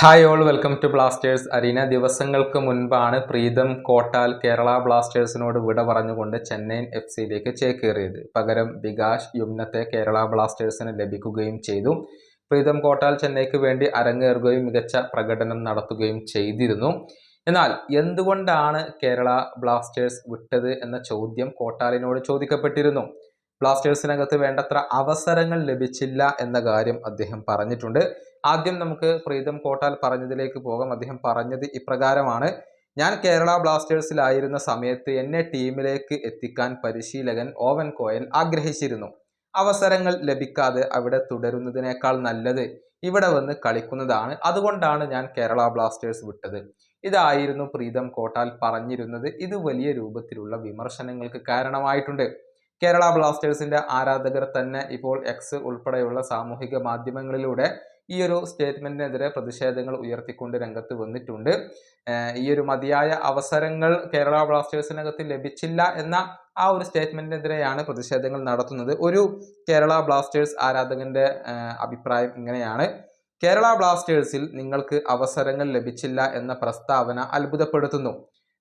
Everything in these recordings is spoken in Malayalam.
Hi all welcome to blasters arena ദിവസങ്ങൾക്ക് മുൻപാണ് പ്രീതം കോട്ടാൽ കേരള ബ്ലാസ്റ്റേഴ്സിനോട് വിട പറഞ്ഞുകൊണ്ട് ചെന്നൈയിൻ എഫ് സിയിലേക്ക് ചേക്കേറിയത്. പകരം വികാഷ് യുമ്നത്തെ കേരള ബ്ലാസ്റ്റേഴ്സിന് ലഭിക്കുകയും ചെയ്തു. പ്രീതം കോട്ടാൽ ചെന്നൈക്ക് വേണ്ടി അരങ്ങേറുകയും മികച്ച പ്രകടനം നടത്തുകയും ചെയ്തിരുന്നു. എന്നാൽ എന്തുകൊണ്ടാണ് കേരള ബ്ലാസ്റ്റേഴ്സ് വിട്ടത് എന്ന ചോദ്യം കോട്ടാലിനോട് ചോദിക്കപ്പെട്ടിരുന്നു. ബ്ലാസ്റ്റേഴ്സിനകത്ത് വേണ്ടത്ര അവസരങ്ങൾ ലഭിച്ചില്ല എന്ന കാര്യം അദ്ദേഹം പറഞ്ഞിട്ടുണ്ട്. ആദ്യം നമുക്ക് പ്രീതം കോട്ടാൽ പറഞ്ഞതിലേക്ക് പോകാം. അദ്ദേഹം പറഞ്ഞത് ഇപ്രകാരമാണ്. ഞാൻ കേരള ബ്ലാസ്റ്റേഴ്സിലായിരുന്ന സമയത്ത് എന്നെ ടീമിലേക്ക് എത്തിക്കാൻ പരിശീലകൻ ഓവൻ കോയൽ ആഗ്രഹിച്ചിരുന്നു. അവസരങ്ങൾ ലഭിക്കാതെ അവിടെ തുടരുന്നതിനേക്കാൾ നല്ലത് ഇവിടെ വന്ന് കളിക്കുന്നതാണ്. അതുകൊണ്ടാണ് ഞാൻ കേരള ബ്ലാസ്റ്റേഴ്സ് വിട്ടത്. ഇതായിരുന്നു പ്രീതം കോട്ടാൽ പറഞ്ഞിരുന്നത്. ഇത് വലിയ രൂപത്തിലുള്ള വിമർശനങ്ങൾക്ക് കാരണമായിട്ടുണ്ട്. കേരള ബ്ലാസ്റ്റേഴ്സിന്റെ ആരാധകർ തന്നെ ഇപ്പോൾ എക്സ് ഉൾപ്പെടെയുള്ള സാമൂഹിക മാധ്യമങ്ങളിലൂടെ ഈ ഒരു സ്റ്റേറ്റ്മെന്റിനെതിരെ പ്രതിഷേധങ്ങൾ ഉയർത്തിക്കൊണ്ട് രംഗത്ത് വന്നിട്ടുണ്ട്. ഈ ഒരു മതിയായ അവസരങ്ങൾ കേരള ബ്ലാസ്റ്റേഴ്സിനകത്ത് ലഭിച്ചില്ല എന്ന ആ ഒരു സ്റ്റേറ്റ്മെന്റിനെതിരെയാണ് പ്രതിഷേധങ്ങൾ നടത്തുന്നത്. ഒരു കേരള ബ്ലാസ്റ്റേഴ്സ് ആരാധകന്റെ അഭിപ്രായം ഇങ്ങനെയാണ്. കേരള ബ്ലാസ്റ്റേഴ്സിൽ നിങ്ങൾക്ക് അവസരങ്ങൾ ലഭിച്ചില്ല എന്ന പ്രസ്താവന അത്ഭുതപ്പെടുത്തുന്നു.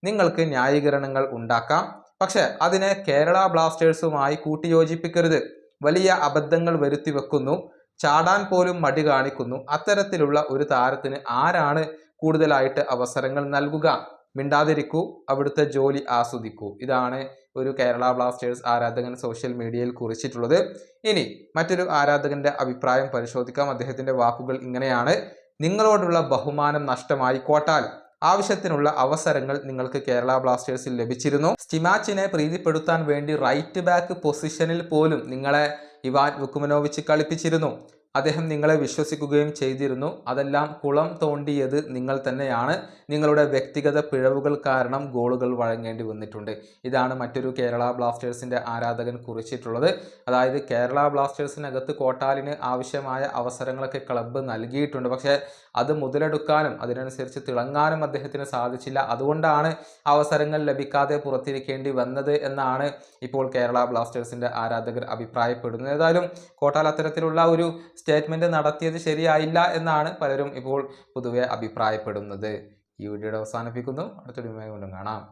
നിങ്ങൾക്ക് ന്യായീകരണങ്ങൾ ഉണ്ടാക്കാം. പക്ഷെ അതിനെ കേരള ബ്ലാസ്റ്റേഴ്സുമായി കൂട്ടിയോജിപ്പിക്കരുത്. വലിയ അബദ്ധങ്ങൾ വരുത്തി വെക്കുന്നു ചാടാൻ പോലും മടി കാണിക്കുന്നു. അത്തരത്തിലുള്ള ഒരു താരത്തിന് ആരാണ് കൂടുതലായിട്ട് അവസരങ്ങൾ നൽകുക? മിണ്ടാതിരിക്കൂ അവിടുത്തെ ജോലി ആസ്വദിക്കൂ. ഇതാണ് ഒരു കേരള ബ്ലാസ്റ്റേഴ്സ് ആരാധകൻ സോഷ്യൽ മീഡിയയിൽ കുറിച്ചിട്ടുള്ളത്. ഇനി മറ്റൊരു ആരാധകന്റെ അഭിപ്രായം പരിശോധിക്കാം. അദ്ദേഹത്തിന്റെ വാക്കുകൾ ഇങ്ങനെയാണ്. നിങ്ങളോടുള്ള ബഹുമാനം നഷ്ടമായി കോട്ടാൽ. ആവശ്യത്തിനുള്ള അവസരങ്ങൾ നിങ്ങൾക്ക് കേരള ബ്ലാസ്റ്റേഴ്സിൽ ലഭിച്ചിരുന്നു. സ്റ്റിമാച്ചിനെ പ്രീതിപ്പെടുത്താൻ വേണ്ടി റൈറ്റ് ബാക്ക് പൊസിഷനിൽ പോലും നിങ്ങളെ ഇവാൻ വുക്കുമനോവിച്ച് കളിപ്പിച്ചിരുന്നു. അദ്ദേഹം നിങ്ങളെ വിശ്വസിക്കുകയും ചെയ്തിരുന്നു. അതെല്ലാം കുളം തോണ്ടിയത് നിങ്ങൾ തന്നെയാണ്. നിങ്ങളുടെ വ്യക്തിഗത പിഴവുകൾ കാരണം ഗോളുകൾ വഴങ്ങേണ്ടി വന്നിട്ടുണ്ട്. ഇതാണ് മറ്റൊരു കേരള ബ്ലാസ്റ്റേഴ്സിന്റെ ആരാധകൻ കുറിച്ചിട്ടുള്ളത്. അതായത് കേരള ബ്ലാസ്റ്റേഴ്സിനകത്ത് കോട്ടാലിന് ആവശ്യമായ അവസരങ്ങളൊക്കെ ക്ലബ്ബ് നൽകിയിട്ടുണ്ട്. പക്ഷേ അത് മുതലെടുക്കാനും അതിനനുസരിച്ച് തിളങ്ങാനും അദ്ദേഹത്തിന് സാധിച്ചില്ല. അതുകൊണ്ടാണ് അവസരങ്ങൾ ലഭിക്കാതെ പുറത്തിരിക്കേണ്ടി വന്നത് എന്നാണ് ഇപ്പോൾ കേരള ബ്ലാസ്റ്റേഴ്സിന്റെ ആരാധകർ അഭിപ്രായപ്പെടുന്നത്. ഏതായാലും കോട്ടാൽ അത്തരത്തിലുള്ള ഒരു സ്റ്റേറ്റ്മെന്റ് നടത്തിയത് ശരിയായില്ല എന്നാണ് പലരും ഇപ്പോൾ പൊതുവെ അഭിപ്രായപ്പെടുന്നത്. ഈ വീഡിയോയുടെ അവസാനിപ്പിക്കുന്നു. അടുത്തൊരു വീണ്ടും കാണാം.